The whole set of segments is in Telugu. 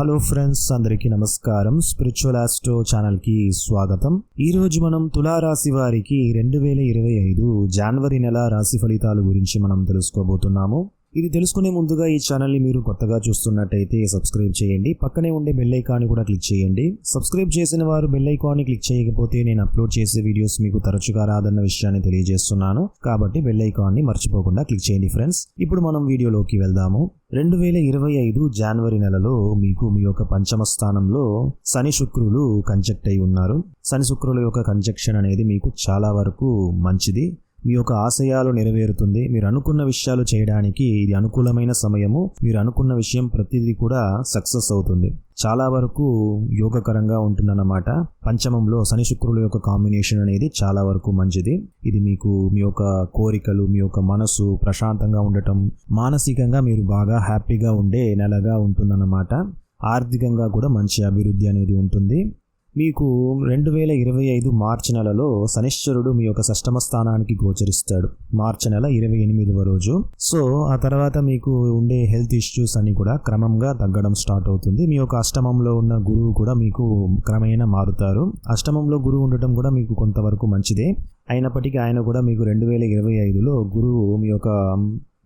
హలో ఫ్రెండ్స్ అందరికీ నమస్కారం. స్పిరిచువల్ ఆస్ట్రో ఛానల్కి స్వాగతం. ఈ రోజు మనం తులారాశి వారికి రెండు వేల ఇరవై ఐదు జనవరి నెల రాశి ఫలితాల గురించి మనం తెలుసుకోబోతున్నాము. ఇది తెలుసుకునే ముందుగా ఈ ఛానల్ని మీరు కొత్తగా చూస్తున్నట్టయితే సబ్స్క్రైబ్ చేయండి. పక్కనే ఉండే బెల్ ఐకాన్ని కూడా క్లిక్ చేయండి. సబ్స్క్రైబ్ చేసిన వారు బెల్ ఐకాన్ని క్లిక్ చేయకపోతే నేను అప్లోడ్ చేసే వీడియోస్ మీకు తరచుగా రాదన్న విషయాన్ని తెలియజేస్తున్నాను. కాబట్టి బెల్ ఐకాన్ని మర్చిపోకుండా క్లిక్ చేయండి ఫ్రెండ్స్ ఇప్పుడు మనం వీడియోలోకి వెళ్దాము. రెండు వేల ఇరవై ఐదు జనవరి నెలలో మీకు మీ యొక్క పంచమ స్థానంలో శని శుక్రులు కంజెక్ట్ అయి ఉన్నారు. శని శుక్రుల యొక్క కంజక్షన్ అనేది మీకు చాలా వరకు మంచిది. మీ యొక్క ఆశయాలు నెరవేరుతుంది. మీరు అనుకున్న విషయాలు చేయడానికి ఇది అనుకూలమైన సమయము. మీరు అనుకున్న విషయం ప్రతిదీ కూడా సక్సెస్ అవుతుంది. చాలా వరకు యోగకరంగా ఉంటుందన్నమాట. పంచమంలో శని శుక్రుల యొక్క కాంబినేషన్ అనేది చాలా వరకు మంచిది. ఇది మీకు మీ యొక్క కోరికలు మీ యొక్క మనసు ప్రశాంతంగా ఉండటం మానసికంగా మీరు బాగా హ్యాపీగా ఉండే నెలగా ఉంటుందన్నమాట. ఆర్థికంగా కూడా మంచి అభివృద్ధి అనేది ఉంటుంది. మీకు రెండు వేల ఇరవై ఐదు మార్చి నెలలో శనిశ్వరుడు మీ యొక్క షష్టమ స్థానానికి గోచరిస్తాడు. మార్చి నెల ఇరవై ఎనిమిదవ రోజు. సో ఆ తర్వాత మీకు ఉండే హెల్త్ ఇష్యూస్ అన్ని కూడా క్రమంగా తగ్గడం స్టార్ట్ అవుతుంది. మీ యొక్క అష్టమంలో ఉన్న గురువు కూడా మీకు క్రమేణా మారుతారు. అష్టమంలో గురువు ఉండటం కూడా మీకు కొంతవరకు మంచిదే. అయినప్పటికీ ఆయన కూడా మీకు రెండు వేల ఇరవై ఐదులో గురువు మీ యొక్క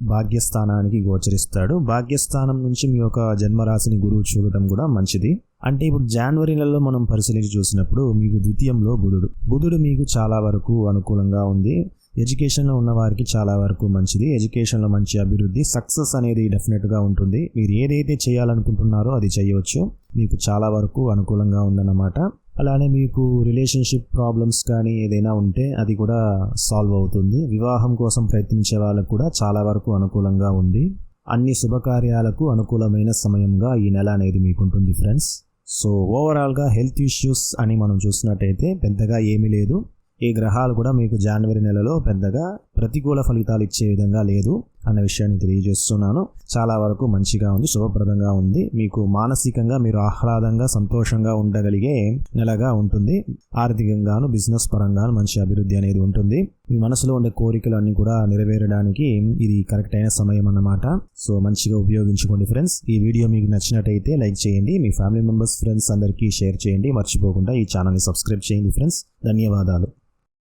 భాగ్యస్థానానికి గోచరిస్తాడు. భాగ్యస్థానం నుంచి మీ యొక్క జన్మరాశిని గురువు చూడటం కూడా మంచిది. అంటే ఇప్పుడు జనవరి నెలలో మనం పరిశీలించి చూసినప్పుడు మీకు ద్వితీయంలో బుధుడు. బుధుడు మీకు చాలా వరకు అనుకూలంగా ఉంది. ఎడ్యుకేషన్లో ఉన్న వారికి చాలా వరకు మంచిది. ఎడ్యుకేషన్లో మంచి అభివృద్ధి సక్సెస్ అనేది డెఫినెట్గా ఉంటుంది. మీరు ఏదైతే చేయాలనుకుంటున్నారో అది చేయవచ్చు. మీకు చాలా వరకు అనుకూలంగా ఉందన్నమాట. అలానే మీకు రిలేషన్షిప్ ప్రాబ్లమ్స్ కానీ ఏదైనా ఉంటే అది కూడా సాల్వ్ అవుతుంది. వివాహం కోసం ప్రయత్నించే వాళ్ళకు కూడా చాలా వరకు అనుకూలంగా ఉంది. అన్ని శుభకార్యాలకు అనుకూలమైన సమయంగా ఈ నెల అనేది మీకుంటుంది ఫ్రెండ్స్. సో ఓవరాల్గా హెల్త్ ఇష్యూస్ అని మనం చూసినట్టయితే పెద్దగా ఏమీ లేదు. ఈ గ్రహాలు కూడా మీకు జనవరి నెలలో పెద్దగా ప్రతికూల ఫలితాలు ఇచ్చే విధంగా లేదు. అన్న విషయాన్ని తెలియజేస్తున్నాను. చాలా వరకు మంచిగా ఉంది శుభప్రదంగా ఉంది. మీకు మానసికంగా మీరు ఆహ్లాదంగా సంతోషంగా ఉండగలిగే నెలగా ఉంటుంది. ఆర్థికంగాను బిజినెస్ పరంగాను మంచి అభివృద్ధి అనేది ఉంటుంది. మీ మనసులో ఉండే కోరికలు అన్ని కూడా నెరవేరడానికి ఇది కరెక్ట్ అయిన సమయం అన్నమాట. సో మంచిగా ఉపయోగించుకోండి ఫ్రెండ్స్. ఈ వీడియో మీకు నచ్చినట్టయితే లైక్ చేయండి. మీ ఫ్యామిలీ మెంబర్స్ ఫ్రెండ్స్ అందరికీ షేర్ చేయండి. మర్చిపోకుండా ఈ ఛానల్ని సబ్స్క్రైబ్ చేయండి ఫ్రెండ్స్. ధన్యవాదాలు.